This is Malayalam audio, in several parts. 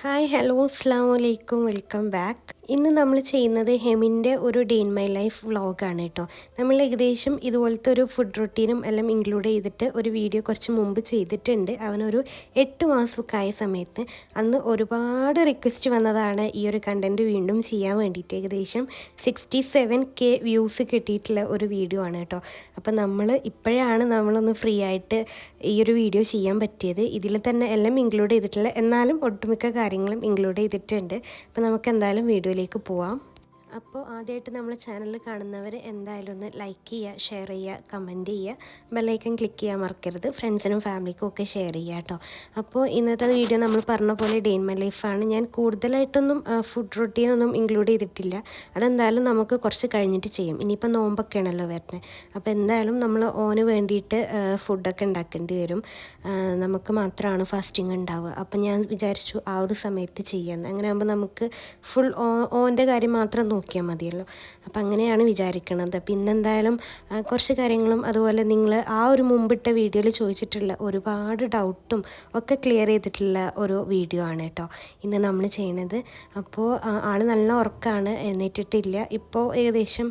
ഹായ് ഹലോ അസ്സാം വലൈക്കും വെൽക്കം ബാക്ക് ഇന്ന് നമ്മൾ ചെയ്യുന്നത് ഹെമിന്റെ ഒരു ഡേ ഇൻ മൈ ലൈഫ് വ്ളോഗാണ് കേട്ടോ. നമ്മൾ ഏകദേശം ഇതുപോലത്തെ ഒരു ഫുഡ് റൊട്ടീനും എല്ലാം ഇൻക്ലൂഡ് ചെയ്തിട്ട് ഒരു വീഡിയോ കുറച്ച് മുമ്പ് ചെയ്തിട്ടുണ്ട്. അവനൊരു എട്ട് മാസമൊക്കെ ആയ സമയത്ത് അന്ന് ഒരുപാട് റിക്വസ്റ്റ് വന്നതാണ് ഈ ഒരു കണ്ടന്റ് വീണ്ടും ചെയ്യാൻ വേണ്ടിയിട്ട്. ഏകദേശം സിക്സ്റ്റി സെവൻ കെ വ്യൂസ് കിട്ടിയിട്ടുള്ള ഒരു വീഡിയോ ആണ് കേട്ടോ. അപ്പോൾ നമ്മൾ ഇപ്പോഴാണ് നമ്മളൊന്ന് ഫ്രീ ആയിട്ട് ഈ ഒരു വീഡിയോ ചെയ്യാൻ പറ്റിയത്. ഇതിൽ തന്നെ എല്ലാം ഇൻക്ലൂഡ് ചെയ്തിട്ടില്ല എന്നാലും ഒട്ടുമിക്ക കാര്യങ്ങളും ഇൻക്ലൂഡ് ചെയ്തിട്ടുണ്ട്. അപ്പോൾ നമുക്ക് എന്തായാലും വീഡിയോയിലേക്ക് പോവാം. അപ്പോൾ ആദ്യമായിട്ട് നമ്മൾ ചാനൽ കാണുന്നവർ എന്തായാലും ഒന്ന് ലൈക്ക് ചെയ്യുക ഷെയർ ചെയ്യുക കമന്റ് ചെയ്യുക. ബെല്ലൈക്കൺ ക്ലിക്ക് ചെയ്യാൻ മറക്കരുത്. ഫ്രണ്ട്സിനും ഫാമിലിക്കും ഒക്കെ ഷെയർ ചെയ്യുക കേട്ടോ. അപ്പോൾ ഇന്നത്തെ വീഡിയോ നമ്മൾ പറഞ്ഞ പോലെ ഡെയിൻ മൈ ലൈഫാണ് ഞാൻ കൂടുതലായിട്ടൊന്നും ഫുഡ് റൊട്ടീനൊന്നും ഇൻക്ലൂഡ് ചെയ്തിട്ടില്ല. അതെന്തായാലും നമുക്ക് കുറച്ച് കഴിഞ്ഞിട്ട് ചെയ്യും. ഇനിയിപ്പോൾ നോമ്പൊക്കെയാണല്ലോ വരുന്നത്. അപ്പോൾ എന്തായാലും നമ്മൾ ഓന് വേണ്ടിയിട്ട് ഫുഡൊക്കെ ഉണ്ടാക്കേണ്ടി വരും. നമുക്ക് മാത്രമാണ് ഫാസ്റ്റിംഗ് ഉണ്ടാവുക. അപ്പോൾ ഞാൻ വിചാരിച്ചു ആ ഒരു സമയത്ത് ചെയ്യാമെന്ന് അങ്ങനെ ആകുമ്പോൾ നമുക്ക് ഫുൾ ഓ ഓന്റെ കാര്യം മാത്രം നോക്കിയാൽ മതിയല്ലോ. അപ്പം അങ്ങനെയാണ് വിചാരിക്കുന്നത് പിന്നെ എന്തായാലും കുറച്ച് കാര്യങ്ങളും അതുപോലെ നിങ്ങൾ ആ ഒരു മുമ്പിട്ട വീഡിയോയിൽ ചോദിച്ചിട്ടുള്ള ഒരുപാട് ഡൗട്ടും ഒക്കെ ക്ലിയർ ചെയ്തിട്ടുള്ള ഒരു വീഡിയോ ആണ് കേട്ടോ ഇന്ന് നമ്മൾ ചെയ്യണത്. അപ്പോൾ ആൾ നല്ല ഉറക്കാണ് എന്നിട്ടിട്ടില്ല ഇപ്പോൾ ഏകദേശം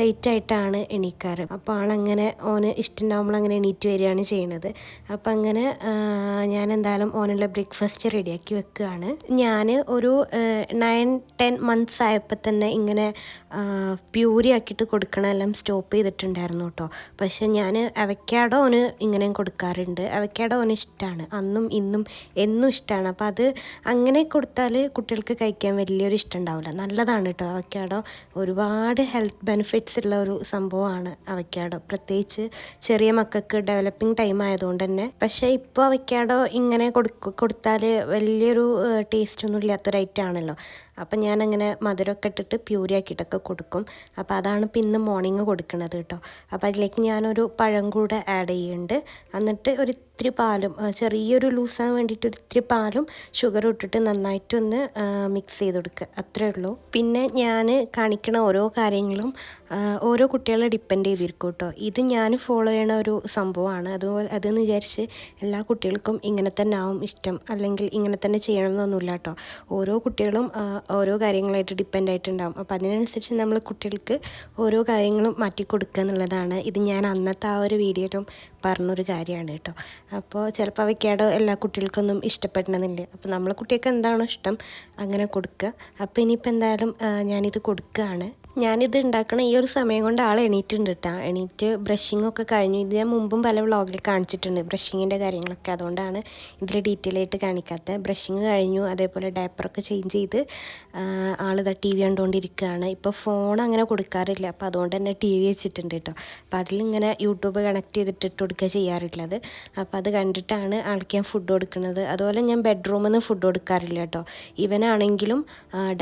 ലേറ്റായിട്ടാണ് എണീക്കാറ്. അപ്പോൾ ആളങ്ങനെ ഓന് ഇഷ്ടമുണ്ടാകുമ്പോൾ അങ്ങനെ എണീറ്റ് വരികയാണ് ചെയ്യണത്. അപ്പം അങ്ങനെ ഞാൻ എന്തായാലും ഓനുള്ള ബ്രേക്ക്ഫാസ്റ്റ് റെഡിയാക്കി വെക്കുകയാണ്. ഞാൻ ഒരു നയൻ ടെൻ മന്ത്സ് ആയപ്പോൾ തന്നെ ഇങ്ങനെ പ്യൂരി ആക്കിയിട്ട് കൊടുക്കണമെല്ലാം സ്റ്റോപ്പ് ചെയ്തിട്ടുണ്ടായിരുന്നു കേട്ടോ. പക്ഷെ ഞാൻ അവക്കാഡോ ഓന് ഇങ്ങനെയും കൊടുക്കാറുണ്ട്. അവക്കാഡോ ഓന് ഇഷ്ടമാണ് അന്നും ഇന്നും എന്നും ഇഷ്ടമാണ് അപ്പോൾ അത് അങ്ങനെ കൊടുത്താൽ കുട്ടികൾക്ക് കഴിക്കാൻ വലിയൊരു ഇഷ്ടം ഉണ്ടാവില്ല. നല്ലതാണ് കേട്ടോ. അവക്കാഡോ ഒരുപാട് ഹെൽത്ത് ബെനിഫിറ്റ്സ് ഉള്ള ഒരു സംഭവമാണ് അവക്കാഡോ പ്രത്യേകിച്ച് ചെറിയ മക്കൾക്ക് ഡെവലപ്പിംഗ് ടൈം ആയതുകൊണ്ട് തന്നെ. പക്ഷേ ഇപ്പോൾ അവക്കാഡോ ഇങ്ങനെ കൊടുക്ക കൊടുത്താൽ വലിയൊരു ടേസ്റ്റ് ഒന്നും ഇല്ലാത്തൊരു ഐറ്റം ആണല്ലോ. അപ്പം ഞാനങ്ങനെ മധുരമൊക്കെ ഇട്ടിട്ട് പ്യൂരിയാക്കിയിട്ടൊക്കെ കൊടുക്കും. അപ്പോൾ അതാണ് ഇപ്പം ഇന്ന് മോർണിംഗ് കൊടുക്കുന്നത് കേട്ടോ. അപ്പോൾ അതിലേക്ക് ഞാനൊരു പഴം കൂടെ ആഡ് ചെയ്യുന്നുണ്ട്. എന്നിട്ട് ഒരു ഇത്തിരി പാലും ചെറിയൊരു ലൂസാൻ വേണ്ടിയിട്ട് ഒരു ഇത്തിരി പാലും ഷുഗർ ഇട്ടിട്ട് നന്നായിട്ടൊന്ന് മിക്സ് ചെയ്ത് കൊടുക്കുക അത്രേ ഉള്ളൂ. പിന്നെ ഞാൻ കാണിക്കണ ഓരോ കാര്യങ്ങളും ഓരോ കുട്ടികളെ ഡിപ്പെൻഡ് ചെയ്തിരിക്കും കേട്ടോ. ഇത് ഞാൻ ഫോളോ ചെയ്യണ ഒരു സംഭവമാണ്. അതുപോലെ അതെന്ന് വിചാരിച്ച് എല്ലാ കുട്ടികൾക്കും ഇങ്ങനെ തന്നെ ആവും ഇഷ്ടം. അല്ലെങ്കിൽ ഇങ്ങനെ തന്നെ ചെയ്യണമെന്നൊന്നുമില്ല കേട്ടോ. ഓരോ കുട്ടികളും ഓരോ കാര്യങ്ങളായിട്ട് ഡിപ്പെൻഡ് ആയിട്ടുണ്ടാവും. അപ്പോൾ അതിനനുസരിച്ച് നമ്മൾ കുട്ടികൾക്ക് ഓരോ കാര്യങ്ങളും മാറ്റി കൊടുക്കുക എന്നുള്ളതാണ്. ഇത് ഞാൻ അന്നത്തെ ആ ഒരു വീഡിയോയിലും പറഞ്ഞൊരു കാര്യമാണ് കേട്ടോ. അപ്പോൾ ചിലപ്പോൾ അവയ്ക്കാടോ എല്ലാ കുട്ടികൾക്കൊന്നും ഇഷ്ടപ്പെടണമെന്നില്ല അപ്പോൾ നമ്മളെ കുട്ടികൾക്ക് എന്താണോ ഇഷ്ടം അങ്ങനെ കൊടുക്കുക. അപ്പോൾ ഇനിയിപ്പോൾ എന്തായാലും ഞാനിത് കൊടുക്കുകയാണ്. ഞാനിത് ഉണ്ടാക്കണ ഈ ഒരു സമയം കൊണ്ട് ആൾ എണീറ്റുണ്ട് കേട്ടോ എണീറ്റ് ബ്രഷിംഗ് ഒക്കെ കഴിഞ്ഞു. ഇത് ഞാൻ മുമ്പും പല വ്ളോഗിൽ കാണിച്ചിട്ടുണ്ട്. ബ്രഷിങ്ങിന്റെ കാര്യങ്ങളൊക്കെ. അതുകൊണ്ടാണ് ഇതിൽ ഡീറ്റെയിൽ ആയിട്ട് കാണിക്കാത്തത് ബ്രഷിങ് കഴിഞ്ഞു. അതേപോലെ ഡയപ്പറൊക്കെ ചേഞ്ച് ചെയ്ത് ആൾ ഇതാ ടി വി കണ്ടുകൊണ്ടിരിക്കുകയാണ് ഇപ്പോൾ ഫോൺ അങ്ങനെ കൊടുക്കാറില്ല. അപ്പോൾ അതുകൊണ്ട് തന്നെ ടി വി വെച്ചിട്ടുണ്ട് കേട്ടോ അപ്പോൾ അതിലിങ്ങനെ യൂട്യൂബ് കണക്ട് ചെയ്തിട്ട് ഇട്ട് കൊടുക്കുക ചെയ്യാറുള്ളത്. അപ്പോൾ അത് കണ്ടിട്ടാണ് ആൾക്ക് ഞാൻ ഫുഡ് കൊടുക്കുന്നത്. അതുപോലെ ഞാൻ ബെഡ്റൂമിൽ നിന്ന് ഫുഡ് കൊടുക്കാറില്ല കേട്ടോ ഇവനാണെങ്കിലും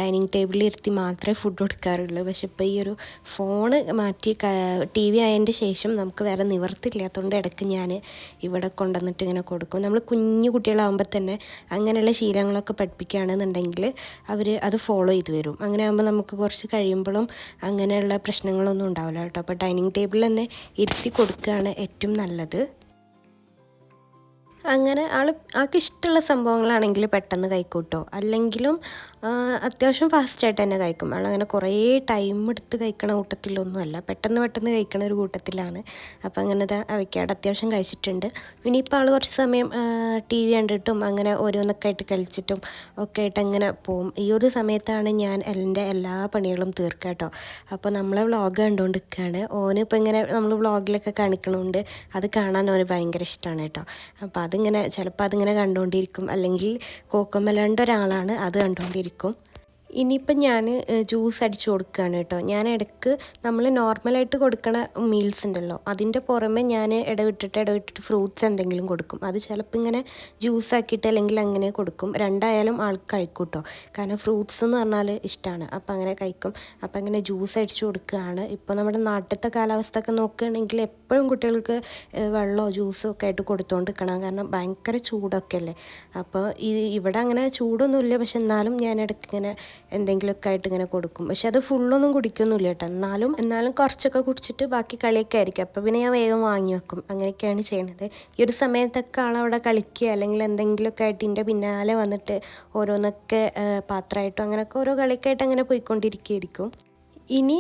ഡൈനിങ് ടേബിളിൽ ഇരുത്തി മാത്രമേ ഫുഡ് കൊടുക്കാറുള്ളൂ. പക്ഷെ ഇപ്പോൾ ഈ ഒരു ഫോൺ മാറ്റി ടി വി ആയതിന്റെ ശേഷം നമുക്ക് വേറെ നിവർത്തില്ലാത്തതുകൊണ്ട് ഇടയ്ക്ക് ഞാൻ ഇവിടെ കൊണ്ടുവന്നിട്ട് ഇങ്ങനെ കൊടുക്കും. നമ്മൾ കുഞ്ഞു കുട്ടികളാകുമ്പോൾ തന്നെ അങ്ങനെയുള്ള ശീലങ്ങളൊക്കെ പഠിപ്പിക്കുകയാണെന്നുണ്ടെങ്കിൽ അവർ അത് ഫോളോ ചെയ്ത് വരും. അങ്ങനെ ആകുമ്പോൾ നമുക്ക് കുറച്ച് കഴിയുമ്പോഴും അങ്ങനെയുള്ള പ്രശ്നങ്ങളൊന്നും ഉണ്ടാവില്ല കേട്ടോ. അപ്പോൾ ഡൈനിങ് ടേബിളിൽ തന്നെ ഇരുത്തി കൊടുക്കുകയാണ് ഏറ്റവും നല്ലത്. അങ്ങനെ ആൾ ആൾക്ക് ഇഷ്ടമുള്ള സംഭവങ്ങളാണെങ്കിൽ പെട്ടെന്ന് കൈക്കൂട്ടോ അല്ലെങ്കിലും അത്യാവശ്യം ഫാസ്റ്റായിട്ട് തന്നെ കഴിക്കും. അങ്ങനെ കുറേ ടൈം എടുത്ത് കഴിക്കണ കൂട്ടത്തിലൊന്നുമല്ല പെട്ടെന്ന് പെട്ടെന്ന് കഴിക്കണ ഒരു കൂട്ടത്തിലാണ്. അപ്പോൾ അങ്ങനത്തെ അവയ്ക്കാട് അത്യാവശ്യം കഴിച്ചിട്ടുണ്ട്. ഇനിയിപ്പോൾ ആൾ കുറച്ച് സമയം ടി വി കണ്ടിട്ടും അങ്ങനെ ഓരോന്നൊക്കെ ആയിട്ട് കളിച്ചിട്ടും ഒക്കെ ആയിട്ട് അങ്ങനെ പോവും. ഈ ഒരു സമയത്താണ് ഞാൻ എന്റെ എല്ലാ പണികളും തീർക്കുക കേട്ടോ അപ്പോൾ നമ്മളെ വ്ളോഗ് കണ്ടുകൊണ്ടിരിക്കുകയാണ് ഓന് ഇപ്പോൾ ഇങ്ങനെ നമ്മൾ വ്ളോഗിലൊക്കെ കാണിക്കണമുണ്ട് അത് കാണാൻ ഓന് ഭയങ്കര ഇഷ്ടമാണ് കേട്ടോ അപ്പോൾ അതിങ്ങനെ ചിലപ്പോൾ അതിങ്ങനെ കണ്ടുകൊണ്ടിരിക്കും അല്ലെങ്കിൽ കോക്കമലണ്ട ഒരാളാണ് അത് കണ്ടുകൊണ്ടിരിക്കും público ഇനിയിപ്പം ഞാൻ ജ്യൂസ് അടിച്ചു കൊടുക്കുകയാണ് കേട്ടോ. ഞാൻ ഇടയ്ക്ക് നമ്മൾ നോർമലായിട്ട് കൊടുക്കണ മീൽസ് ഉണ്ടല്ലോ അതിന്റെ പുറമെ ഞാൻ ഇടവിട്ടിട്ട് ഇടവിട്ടിട്ട് ഫ്രൂട്ട്സ് എന്തെങ്കിലും കൊടുക്കും. അത് ചിലപ്പോൾ ഇങ്ങനെ ജ്യൂസ് ആക്കിയിട്ട് അല്ലെങ്കിൽ അങ്ങനെ കൊടുക്കും. രണ്ടായാലും ആൾക്ക് കഴിക്കും കേട്ടോ. കാരണം ഫ്രൂട്ട്സ് എന്ന് പറഞ്ഞാൽ ഇഷ്ടമാണ് അപ്പോൾ അങ്ങനെ കഴിക്കും. അപ്പോൾ അങ്ങനെ ജ്യൂസ് അടിച്ചു കൊടുക്കുകയാണ്. ഇപ്പോൾ നമ്മുടെ നാട്ടിലത്തെ കാലാവസ്ഥ ഒക്കെ നോക്കുകയാണെങ്കിൽ എപ്പോഴും കുട്ടികൾക്ക് വെള്ളമോ ജ്യൂസോ ഒക്കെ ആയിട്ട് കൊടുത്തുകൊണ്ട് നിൽക്കണം കാരണം ഭയങ്കര ചൂടൊക്കെ അല്ലേ? അപ്പോൾ ഈ ഇവിടെ അങ്ങനെ ചൂടൊന്നുമില്ല. പക്ഷെ എന്നാലും ഞാൻ ഇടയ്ക്ക് ഇങ്ങനെ എന്തെങ്കിലുമൊക്കെ ആയിട്ട് ഇങ്ങനെ കൊടുക്കും. പക്ഷെ അത് ഫുള്ളൊന്നും കുടിക്കൊന്നുമില്ല കേട്ടോ. എന്നാലും എന്നാലും കുറച്ചൊക്കെ കുടിച്ചിട്ട് ബാക്കി കളിയൊക്കെ ആയിരിക്കും. അപ്പോൾ പിന്നെ ഞാൻ വേഗം വാങ്ങി വെക്കും. അങ്ങനെയൊക്കെയാണ് ചെയ്യണത്. ഈ ഒരു സമയത്തൊക്കെ ആളവിടെ കളിക്കുക അല്ലെങ്കിൽ എന്തെങ്കിലുമൊക്കെ ആയിട്ട് ഇതിന്റെ പിന്നാലെ വന്നിട്ട് ഓരോന്നൊക്കെ പാത്രമായിട്ടും അങ്ങനെയൊക്കെ ഓരോ കളിയൊക്കെ ആയിട്ട് അങ്ങനെ പോയിക്കൊണ്ടിരിക്കുകയായിരിക്കും. ഇനി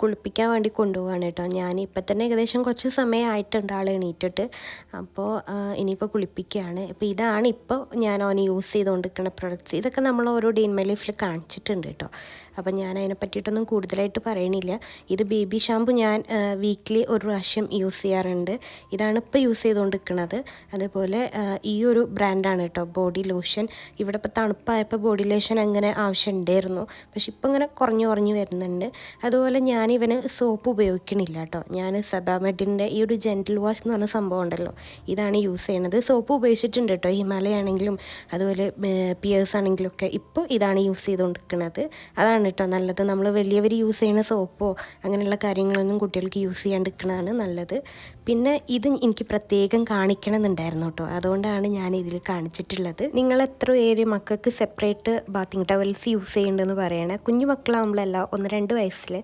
കുളിപ്പിക്കാൻ വേണ്ടി കൊണ്ടുപോവാണ് കേട്ടോ. ഞാൻ ഇപ്പം തന്നെ ഏകദേശം കുറച്ച് സമയമായിട്ടുണ്ട് ആൾ എണീറ്റിട്ട്. അപ്പോൾ ഇനിയിപ്പോൾ കുളിപ്പിക്കുകയാണ് ഇപ്പോൾ ഇതാണ് ഇപ്പോൾ ഞാൻ ഓന് യൂസ് ചെയ്തുകൊണ്ടിരിക്കുന്ന പ്രൊഡക്ട്സ്. ഇതൊക്കെ നമ്മൾ ഓരോ ഡീൻ മൈ ലൈഫിൽ കാണിച്ചിട്ടുണ്ട് കേട്ടോ. അപ്പം ഞാൻ അതിനെ പറ്റിയിട്ടൊന്നും കൂടുതലായിട്ട് പറയണില്ല. ഇത് ബേബി ഷാമ്പു ഞാൻ വീക്ക്ലി ഒരു പ്രാവശ്യം യൂസ് ചെയ്യാറുണ്ട്. ഇതാണ് ഇപ്പോൾ യൂസ് ചെയ്തുകൊണ്ടിരിക്കുന്നത് അതേപോലെ ഈ ഒരു ബ്രാൻഡാണ് കേട്ടോ ബോഡി ലോഷൻ. ഇവിടെ ഇപ്പോൾ തണുപ്പായപ്പോൾ ബോഡി ലോഷൻ അങ്ങനെ ആവശ്യം ഉണ്ടായിരുന്നു. പക്ഷെ ഇപ്പം ഇങ്ങനെ കുറഞ്ഞു കുറഞ്ഞു വരുന്നുണ്ട്. അതുപോലെ ഞാൻ ഇവന് സോപ്പ് ഉപയോഗിക്കണില്ല കേട്ടോ. ഞാൻ സബാമെഡിന്റെ ഈ ഒരു ജെന്റിൽ വാഷ് എന്ന് പറഞ്ഞ സംഭവം ഉണ്ടല്ലോ ഇതാണ് യൂസ് ചെയ്യണത്. സോപ്പ് ഉപയോഗിച്ചിട്ടുണ്ട് കേട്ടോ ഹിമാലയ ആണെങ്കിലും അതുപോലെ പിയേഴ്സ് ആണെങ്കിലും ഒക്കെ ഇപ്പോൾ ഇതാണ് യൂസ് ചെയ്തുകൊണ്ടിരിക്കുന്നത് അതാണ് കേട്ടോ നല്ലത്. നമ്മൾ വലിയവർ യൂസ് ചെയ്യുന്ന സോപ്പോ അങ്ങനെയുള്ള കാര്യങ്ങളൊന്നും കുട്ടികൾക്ക് യൂസ് ചെയ്യാണ്ടിരിക്കണതാണ് നല്ലത്. പിന്നെ ഇത് എനിക്ക് പ്രത്യേകം കാണിക്കണമെന്നുണ്ടായിരുന്നു കേട്ടോ അതുകൊണ്ടാണ് ഞാൻ ഇതിൽ കാണിച്ചിട്ടുള്ളത്. നിങ്ങൾ എത്ര പേര് മക്കൾക്ക് സെപ്പറേറ്റ് ബാത്തിങ് ടവൽസ് യൂസ് ചെയ്യേണ്ടതെന്ന് പറയണേ. കുഞ്ഞു മക്കളാകുമ്പോഴല്ല ഒന്ന് രണ്ട് വയസ്സിൽ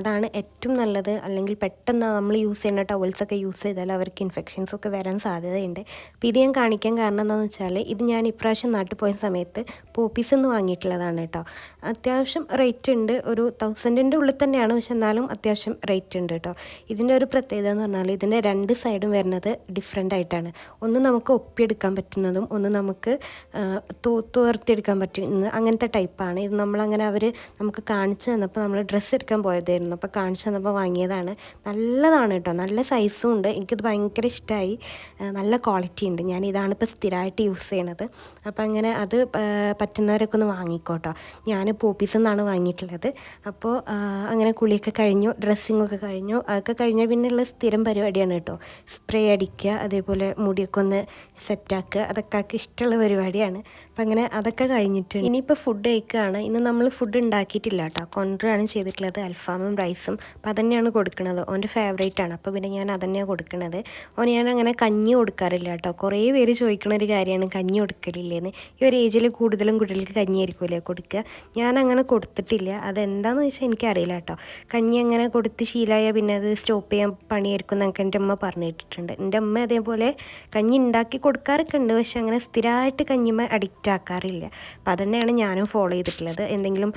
അതാണ് ഏറ്റവും നല്ലത്. അല്ലെങ്കിൽ പെട്ടെന്ന് നമ്മൾ യൂസ് ചെയ്യുന്ന ടവൽസൊക്കെ യൂസ് ചെയ്താൽ അവർക്ക് ഇൻഫെക്ഷൻസ് ഒക്കെ വരാൻ സാധ്യതയുണ്ട്. അപ്പോൾ ഇത് ഞാൻ കാണിക്കാൻ കാരണം എന്താണെന്ന് വെച്ചാൽ ഇത് ഞാൻ ഇപ്രാവശ്യം നാട്ടിൽ പോയ സമയത്ത് പോപ്പീസ് നിന്ന് വാങ്ങിയിട്ടുള്ളതാണ് കേട്ടോ അത്യാവശ്യം റേറ്റ് ഉണ്ട്. ഒരു തൗസൻഡിന്റെ ഉള്ളിൽ തന്നെയാണ്. പക്ഷെ എന്നാലും അത്യാവശ്യം റേറ്റ് ഉണ്ട് കേട്ടോ. ഇതിന്റെ ഒരു പ്രത്യേകത എന്ന് പറഞ്ഞാൽ ഇതിന്റെ രണ്ട് സൈഡും വരുന്നത് ഡിഫറെന്റ് ആയിട്ടാണ്. ഒന്ന് നമുക്ക് ഒപ്പിയെടുക്കാൻ പറ്റുന്നതും ഒന്ന് നമുക്ക് തൂർത്തിയെടുക്കാൻ പറ്റുന്ന അങ്ങനത്തെ ടൈപ്പാണ് ഇത് നമ്മളങ്ങനെ അവർ നമുക്ക് കാണിച്ചു തന്നപ്പോൾ നമ്മൾ ഡ്രസ്സ് എടുക്കാൻ പോയതായിരുന്നു. അപ്പോൾ കാണിച്ചു തന്നപ്പോൾ വാങ്ങിയതാണ്. നല്ലതാണ് കേട്ടോ. നല്ല സൈസും ഉണ്ട്. എനിക്കത് ഭയങ്കര ഇഷ്ടമായി നല്ല ക്വാളിറ്റി ഉണ്ട്. ഞാൻ ഇതാണ് ഇപ്പോൾ സ്ഥിരമായിട്ട് യൂസ് ചെയ്യണത്. അപ്പോൾ അങ്ങനെ അത് പറ്റുന്നവരൊക്കെ ഒന്ന് വാങ്ങിക്കോട്ടോ ഞാൻ പോപ്പീസ് നിന്നാണ് വാങ്ങിയിട്ടുള്ളത്. അപ്പോൾ അങ്ങനെ കുളിയൊക്കെ കഴിഞ്ഞു ഡ്രസ്സിങ്ങൊക്കെ കഴിഞ്ഞു. അതൊക്കെ കഴിഞ്ഞാൽ പിന്നെയുള്ള സ്ഥിരം പരിപാടിയാണ് കേട്ടോ. സ്പ്രേ അടിക്കുക അതേപോലെ മുടിയൊക്കെ ഒന്ന് സെറ്റാക്കുക അതൊക്കെ ആൾക്ക് ഇഷ്ടമുള്ള പരിപാടിയാണ്. അപ്പം അങ്ങനെ അതൊക്കെ കഴിഞ്ഞിട്ട് ഇനിയിപ്പോൾ ഫുഡ് കഴിക്കുകയാണ് ഇന്ന് നമ്മൾ ഫുഡ് ഉണ്ടാക്കിയിട്ടില്ല കേട്ടോ. കൊണ്ടുവരാണ് ചെയ്തിട്ടുള്ളത്. അൽഫാമും റൈസും അപ്പം അതന്നെയാണ് കൊടുക്കുന്നത്. ഓന്റെ ഫേവറേറ്റ് ആണ്. അപ്പോൾ പിന്നെ ഞാൻ അതന്നെയാണ് കൊടുക്കുന്നത്. ഓന് ഞാൻ അങ്ങനെ കഞ്ഞി കൊടുക്കാറില്ല കേട്ടോ. കുറേ പേര് ചോദിക്കുന്ന ഒരു കാര്യമാണ് കഞ്ഞി കൊടുക്കലില്ലേന്ന്. ഈ ഒരു ഏജിൽ കൂടുതലും കുട്ടികൾക്ക് കഞ്ഞി ആയിരിക്കുമല്ലേ കൊടുക്കുക ഞാൻ അങ്ങനെ കൊടുത്തിട്ടില്ല. അതെന്താണെന്ന് വെച്ചാൽ എനിക്കറിയില്ല കേട്ടോ. കഞ്ഞി അങ്ങനെ കൊടുത്ത് ശീലമായ പിന്നെ അത് സ്റ്റോപ്പ് ചെയ്യാൻ പണിയായിരിക്കും എന്നൊക്കെ എന്റെ അമ്മ പറഞ്ഞിട്ടുണ്ട് എന്റെ അമ്മ അതേപോലെ കഞ്ഞി ഉണ്ടാക്കി കൊടുക്കാറൊക്കെ ഉണ്ട്. പക്ഷെ അങ്ങനെ സ്ഥിരമായിട്ട് കഞ്ഞിമ അഡിക്റ്റ് ആക്കാറില്ല അപ്പം അതന്നെയാണ് ഞാനും ഫോളോ ചെയ്തിട്ടുള്ളത്. എന്തെങ്കിലും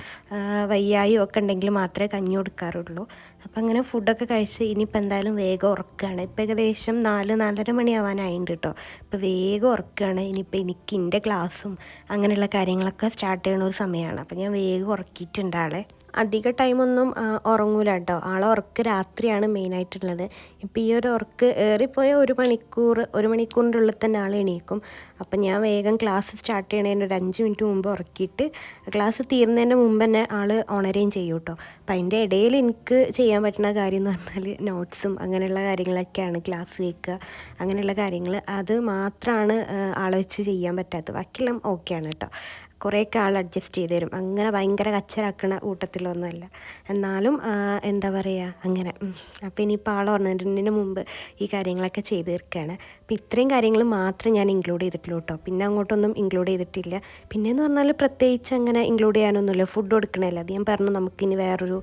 വയ്യായോ ഒക്കെ ഉണ്ടെങ്കിൽ മാത്രമേ കഞ്ഞി കൊടുക്കാറുള്ളൂ. അപ്പം അങ്ങനെ ഫുഡൊക്കെ കഴിച്ച് ഇനിയിപ്പോൾ എന്തായാലും വേഗം ഉറക്കുകയാണ് ഇപ്പം ഏകദേശം നാല് നാലര മണിയാവാനായിട്ടുണ്ട് കേട്ടോ ഇപ്പോൾ വേഗം ഉറക്കുകയാണ് ഇനിയിപ്പോൾ എനിക്ക് എന്റെ ക്ലാസ്സും അങ്ങനെയുള്ള കാര്യങ്ങളൊക്കെ സ്റ്റാർട്ട് ചെയ്യണ ഒരു സമയമാണ് അപ്പം ഞാൻ വേഗം ഉറക്കിയിട്ടുണ്ട് ആളെ. അധിക ടൈമൊന്നും ഉറങ്ങൂല കേട്ടോ ആളെ ഉറക്ക് രാത്രിയാണ് മെയിനായിട്ടുള്ളത് ഇപ്പോൾ ഈ ഒരു ഉറക്ക് ഏറിപ്പോയ ഒരു മണിക്കൂർ ഒരു മണിക്കൂറിന്റെ ഉള്ളിൽ തന്നെ ആൾ എണീക്കും. അപ്പം ഞാൻ വേഗം ക്ലാസ് സ്റ്റാർട്ട് ചെയ്യണതിന് ഒരു അഞ്ച് മിനിറ്റ് മുമ്പ് ഉറക്കിയിട്ട് ക്ലാസ് തീർന്നതിന് മുമ്പ് തന്നെ ആൾ ഉണരുകയും ചെയ്യും കേട്ടോ അപ്പം അതിന്റെ ഇടയിൽ എനിക്ക് ചെയ്യാൻ പറ്റുന്ന കാര്യം എന്ന് പറഞ്ഞാൽ നോട്ട്സും അങ്ങനെയുള്ള കാര്യങ്ങളൊക്കെയാണ് ക്ലാസ് കേൾക്കുക. അങ്ങനെയുള്ള കാര്യങ്ങൾ അത് മാത്രമാണ് ആളെ വെച്ച് ചെയ്യാൻ പറ്റാത്തത്. ബാക്കിയെല്ലാം ഓക്കെയാണ് കേട്ടോ കുറേയൊക്കെ ആൾ അഡ്ജസ്റ്റ് ചെയ്ത് തരും. അങ്ങനെ ഭയങ്കര കച്ചറാക്കണ കൂട്ടത്തിലൊന്നുമല്ല. എന്നാലും എന്താ പറയുക അങ്ങനെ അപ്പോൾ ഇനിയിപ്പോൾ ആൾ ഉറങ്ങുന്നതിന് മുമ്പ് ഈ കാര്യങ്ങളൊക്കെ ചെയ്ത് തീർക്കുകയാണ് അപ്പോൾ ഇത്രയും കാര്യങ്ങൾ മാത്രം ഞാൻ ഇൻക്ലൂഡ് ചെയ്തിട്ടുള്ളൂ കേട്ടോ പിന്നെ അങ്ങോട്ടൊന്നും ഇൻക്ലൂഡ് ചെയ്തിട്ടില്ല. പിന്നെയെന്ന് പറഞ്ഞാൽ പ്രത്യേകിച്ച് അങ്ങനെ ഇൻക്ലൂഡ് ചെയ്യാനൊന്നുമില്ല. ഫുഡ് കൊടുക്കണമല്ലോ അത് ഞാൻ പറഞ്ഞു നമുക്കിനി വേറൊരു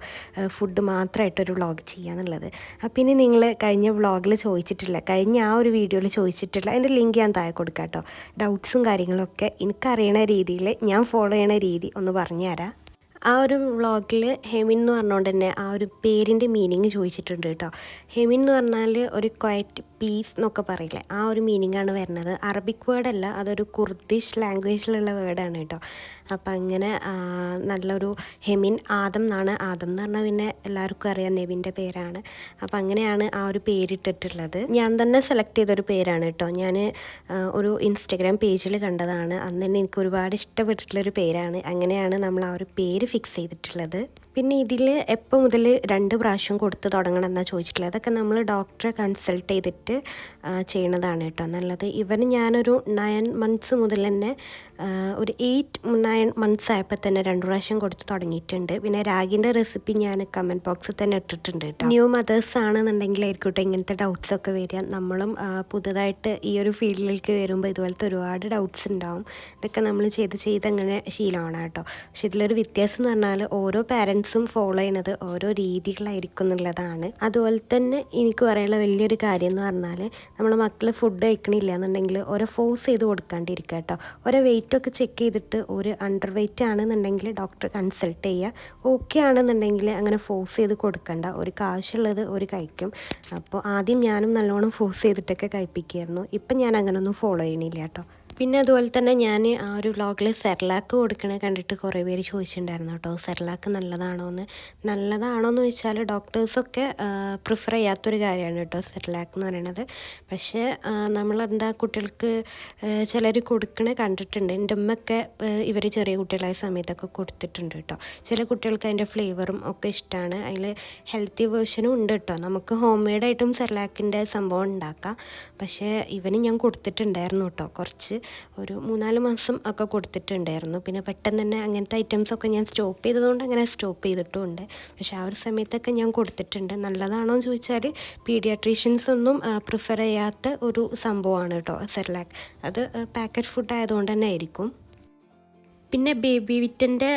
ഫുഡ് മാത്രമായിട്ടൊരു വ്ളോഗ് ചെയ്യാന്നുള്ളത്. അപ്പം ഇനി നിങ്ങൾ കഴിഞ്ഞ വ്ളോഗിൽ ചോദിച്ചിട്ടില്ല. കഴിഞ്ഞ ആ ഒരു വീഡിയോയിൽ ചോദിച്ചിട്ടില്ല. അതിന്റെ ലിങ്ക് ഞാൻ താഴെ കൊടുക്കാം കേട്ടോ ഡൗട്ട്സും കാര്യങ്ങളൊക്കെ എനിക്കറിയണ രീതിയിൽ ഞാൻ ഫോളോ ചെയ്യണ രീതി ഒന്ന് പറഞ്ഞു തരാം. ആ ഒരു വ്ളോഗിൽ ഹെമിൻ എന്ന് പറഞ്ഞുകൊണ്ട് തന്നെ ആ ഒരു പേരിന്റെ മീനിങ് ചോദിച്ചിട്ടുണ്ട് കേട്ടോ. ഹെമിൻ എന്ന് പറഞ്ഞാൽ ഒരു ക്വയറ്റ് പീസ് എന്നൊക്കെ പറയില്ലേ? ആ ഒരു മീനിങ് ആണ് വരുന്നത്. അറബിക് വേർഡല്ല അതൊരു കുർദിഷ് ലാംഗ്വേജിലുള്ള വേർഡാണ് കേട്ടോ. അപ്പം അങ്ങനെ നല്ലൊരു ഹെമിൻ ആദം എന്നാണ്. ആദം എന്ന് പറഞ്ഞാൽ പിന്നെ എല്ലാവർക്കും അറിയാം നെവിന്റെ പേരാണ്. അപ്പം അങ്ങനെയാണ് ആ ഒരു പേരിട്ടിട്ടുള്ളത്. ഞാൻ തന്നെ സെലക്ട് ചെയ്തൊരു പേരാണ് കേട്ടോ. ഞാൻ ഒരു ഇൻസ്റ്റഗ്രാം പേജിൽ കണ്ടതാണ്. അന്ന് തന്നെ എനിക്ക് ഒരുപാട് ഇഷ്ടപ്പെട്ടിട്ടുള്ളൊരു പേരാണ്. അങ്ങനെയാണ് നമ്മൾ ആ ഒരു പേര് ഫിക്സ് ചെയ്തിട്ടുള്ളത് പിന്നെ ഇതിൽ എപ്പോൾ മുതൽ രണ്ട് പ്രാവശ്യം കൊടുത്ത് തുടങ്ങണം എന്നാണ് ചോദിച്ചിട്ടുള്ളത്. അതൊക്കെ നമ്മൾ ഡോക്ടറെ കൺസൾട്ട് ചെയ്തിട്ട് ചെയ്യണതാണ് കേട്ടോ നല്ലത്. ഇവന് ഞാനൊരു നയൻ മന്ത്സ് മുതൽ തന്നെ ഒരു എയ്റ്റ് നയൻ മന്ത്സ് ആയപ്പോൾ തന്നെ രണ്ട് പ്രാവശ്യം കൊടുത്ത് തുടങ്ങിയിട്ടുണ്ട്. പിന്നെ രാഗിന്റെ റെസിപ്പി ഞാൻ കമന്റ് ബോക്സിൽ തന്നെ ഇട്ടിട്ടുണ്ട് കേട്ടോ. ന്യൂ മദേഴ്സ് ആണെന്നുണ്ടെങ്കിൽ ആയിരിക്കട്ടെ ഇങ്ങനത്തെ ഡൗട്ട്സ് ഒക്കെ വരിക. നമ്മളും പുതുതായിട്ട് ഈ ഒരു ഫീൽഡിലേക്ക് വരുമ്പോൾ ഇതുപോലത്തെ ഒരുപാട് ഡൗട്ട്സ് ഉണ്ടാവും. ഇതൊക്കെ നമ്മൾ ചെയ്ത് ചെയ്ത് അങ്ങനെ ശീലമാണ് കേട്ടോ. പക്ഷെ ഇതിലൊരു വ്യത്യാസം എന്ന് പറഞ്ഞാൽ ഓരോ പാരൻസും ഫോളോ ചെയ്യണത് ഓരോ രീതികളായിരിക്കും എന്നുള്ളതാണ്. അതുപോലെ തന്നെ എനിക്ക് പറയാനുള്ള വലിയൊരു കാര്യം എന്ന് പറഞ്ഞാൽ നമ്മൾ മക്കൾ ഫുഡ് കഴിക്കണില്ല എന്നുണ്ടെങ്കിൽ ഓരോ ഫോഴ്സ് ചെയ്ത് കൊടുക്കാണ്ടിരിക്കുക കേട്ടോ. ഓരോ വെയിറ്റൊക്കെ ചെക്ക് ചെയ്തിട്ട് ഒരു അണ്ടർ വെയിറ്റ് ആണെന്നുണ്ടെങ്കിൽ ഡോക്ടർ കൺസൾട്ട് ചെയ്യുക. ഓക്കെ ആണെന്നുണ്ടെങ്കിൽ അങ്ങനെ ഫോഴ്സ് ചെയ്ത് കൊടുക്കണ്ട. ഒരു കാശുള്ളത് ഒരു കഴിക്കും അപ്പോൾ ആദ്യം ഞാനും നല്ലോണം ഫോഴ്സ് ചെയ്തിട്ടൊക്കെ കഴിപ്പിക്കുമായിരുന്നു ഇപ്പം ഞാൻ അങ്ങനെയൊന്നും ഫോളോ ചെയ്യണില്ല കേട്ടോ. പിന്നെ അതുപോലെ തന്നെ ഞാൻ ആ ഒരു വ്ളോഗിൽ സെർലാക്ക് കൊടുക്കണേ കണ്ടിട്ട് കുറേ പേര് ചോദിച്ചിട്ടുണ്ടായിരുന്നു കേട്ടോ സെർലാക്ക് നല്ലതാണോ എന്ന് നല്ലതാണോ എന്ന് ചോദിച്ചാൽ ഡോക്ടേഴ്സൊക്കെ പ്രിഫർ ചെയ്യാത്തൊരു കാര്യമാണ് കേട്ടോ സെർലാക്ക് എന്ന് പറയണത്. പക്ഷേ നമ്മളെന്താ കുട്ടികൾക്ക് ചിലർ കൊടുക്കണേ കണ്ടിട്ടുണ്ട്. എന്റെ ഉമ്മയൊക്കെ ഇവർ ചെറിയ കുട്ടികളായ സമയത്തൊക്കെ കൊടുത്തിട്ടുണ്ട് കേട്ടോ. ചില കുട്ടികൾക്ക് അതിന്റെ ഫ്ലേവറും ഒക്കെ ഇഷ്ടമാണ് അതിൽ ഹെൽത്തി വേർഷനും ഉണ്ട് കേട്ടോ. നമുക്ക് ഹോം മെയ്ഡായിട്ടും സെർലാക്കിന്റെ സംഭവം ഉണ്ടാക്കാം. പക്ഷേ ഇവന് ഞാൻ കൊടുത്തിട്ടുണ്ടായിരുന്നു കേട്ടോ കുറച്ച്. ഒരു മൂന്നാൽ മാസം ഒക്കെ കൊടുത്തിട്ടുണ്ടായിരുന്നു. പിന്നെ പെട്ടെന്ന് തന്നെ അങ്ങനത്തെ ഐറ്റംസൊക്കെ ഞാൻ സ്റ്റോപ്പ് ചെയ്തതുകൊണ്ട് അങ്ങനെ സ്റ്റോപ്പ് ചെയ്തിട്ടുമുണ്ട്. പക്ഷേ ആ ഒരു സമയത്തൊക്കെ ഞാൻ കൊടുത്തിട്ടുണ്ട്. നല്ലതാണോ എന്ന് ചോദിച്ചാൽ പീഡിയാട്രീഷ്യൻസ് ഒന്നും പ്രിഫർ ചെയ്യാത്ത ഒരു സംഭവമാണ് കേട്ടോ സെർലാക്ക് അത് പാക്കറ്റ് ഫുഡ് ആയതുകൊണ്ട് തന്നെ ആയിരിക്കും. പിന്നെ ബേബി വിറ്റിന്റെ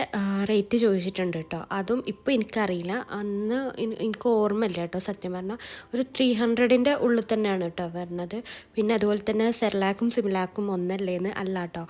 റേറ്റ് ചോദിച്ചിട്ടുണ്ട് കേട്ടോ അതും ഇപ്പോൾ എനിക്കറിയില്ല. അന്ന് എനിക്ക് ഓർമ്മയില്ല കേട്ടോ സത്യം പറഞ്ഞാൽ ഒരു ത്രീ ഹൺഡ്രഡിന്റെ ഉള്ളിൽ തന്നെയാണ് കേട്ടോ വരുന്നത്. പിന്നെ അതുപോലെ തന്നെ സെർലാക്കും സിമിലാക്കും ഒന്നല്ലേന്ന് അല്ല കേട്ടോ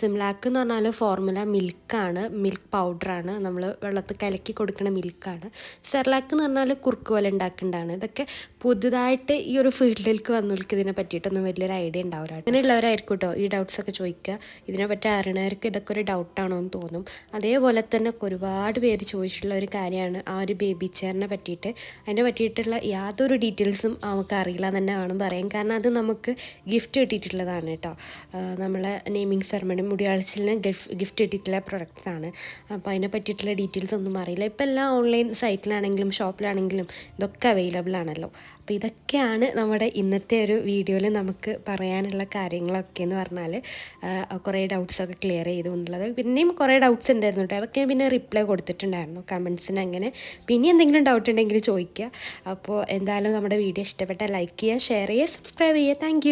സിമിലാക്ക് എന്ന് പറഞ്ഞാൽ ഫോർമുല മിൽക്കാണ് മിൽക്ക് പൗഡറാണ് നമ്മൾ വെള്ളത്തിൽ കലക്കി കൊടുക്കുന്ന മിൽക്കാണ് സെർലാക്ക് എന്ന് പറഞ്ഞാൽ കുറുക്ക് പോലെ ഉണ്ടാക്കേണ്ടതാണ്. ഇതൊക്കെ പുതുതായിട്ട് ഈ ഒരു ഫീൽഡിലേക്ക് വന്നവർക്ക് ഇതിനെ പറ്റിയിട്ടൊന്നും വലിയൊരു ഐഡിയ ഉണ്ടാവില്ല അങ്ങനെയുള്ളവരായിരിക്കും കേട്ടോ ഈ ഡൗട്ട്സൊക്കെ ചോദിക്കുക. ഇതിനെപ്പറ്റി അറിയണവർക്ക് ഇതൊക്കെ ഒരു ഡൗട്ടാണോ എന്ന് തോന്നും. അതേപോലെ തന്നെ ഒരുപാട് പേര് ചോദിച്ചിട്ടുള്ള ഒരു കാര്യമാണ് ആ ഒരു ബേബി ചെയറിനെ പറ്റിയിട്ട്. അതിനെ പറ്റിയിട്ടുള്ള യാതൊരു ഡീറ്റെയിൽസും നമുക്ക് അറിയില്ല തന്നെ വേണം പറയാൻ. കാരണം അത് നമുക്ക് ഗിഫ്റ്റ് കിട്ടിയിട്ടുള്ളതാണ് കേട്ടോ. നമ്മളെ നെയിമിങ് സെറമണി മുടിയാഴ്ചയിൽ ഗിഫ്റ്റ് കിട്ടിയിട്ടുള്ള പ്രൊഡക്റ്റ്സ് ആണ്. അപ്പോൾ അതിനെ പറ്റിയിട്ടുള്ള ഡീറ്റെയിൽസ് ഒന്നും അറിയില്ല. ഇപ്പം എല്ലാം ഓൺലൈൻ സൈറ്റിലാണെങ്കിലും ഷോപ്പിലാണെങ്കിലും ഇതൊക്കെ അവൈലബിൾ ആണല്ലോ. അപ്പോൾ ഇതൊക്കെയാണ് നമ്മുടെ ഇന്നത്തെ ഒരു വീഡിയോയിൽ നമുക്ക് പറയാനുള്ള കാര്യങ്ങളൊക്കെ എന്ന് പറഞ്ഞാൽ കുറേ ഡൗട്ട്സൊക്കെ ക്ലിയർ ചെയ്തു എന്നുള്ളത്. പിന്നെയും കുറേ ഡൗട്ട്സ് ഉണ്ടായിരുന്നു കേട്ടോ. അതൊക്കെ ഞാൻ പിന്നെ റിപ്ലൈ കൊടുത്തിട്ടുണ്ടായിരുന്നു കമൻസിന് അങ്ങനെ. പിന്നെ എന്തെങ്കിലും ഡൗട്ട് ഉണ്ടെങ്കിൽ ചോദിക്കുക. അപ്പോൾ എന്തായാലും നമ്മുടെ വീഡിയോ ഇഷ്ടപ്പെട്ടാൽ ലൈക്ക് ചെയ്യുക ഷെയർ ചെയ്യുക സബ്സ്ക്രൈബ് ചെയ്യുക. താങ്ക്